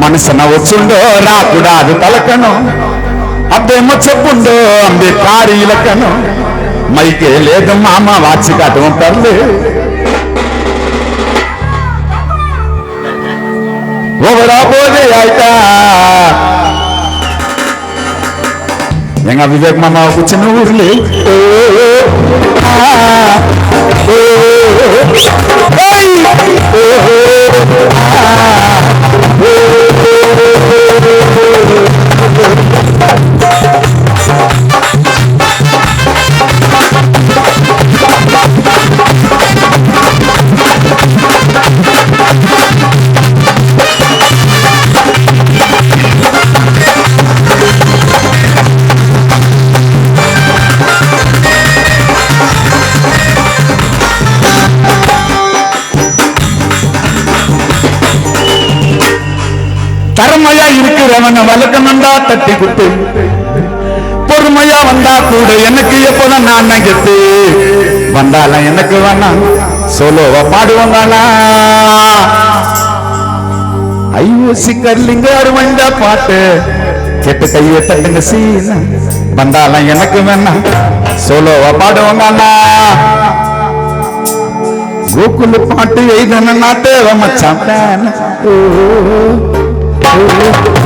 మనసున వచ్చుండో రాకుడాది తలకను. అద్దేమో చెప్పుండో అంది కారీలకను. మైకే లేదు మామ వాచి కట్టం తల్లి. ఓవరాబోదే అయితా ఎంగా వివేక్ మామ కూర్చున్న ఊర్లే தரமையா இருக்கிறவன வழக்கணுண்டா தட்டி குட்டு பொறுமையா வந்தா கூட எனக்கு எப்போதான் நான் கெட்டு வந்தாலும் எனக்கு வேணாம் சோலோவா பாடுவாங்களா ஐயோ கல்லிங்க அருவண்ட பாட்டு. கெட்டு கையை தட்டுங்க சீன. வந்தாலும் எனக்கு வேணாம் சோலோவா பாடுவாங்களா கோகுல பாட்டு எய்தன நாட்டு மச்சான். Deus.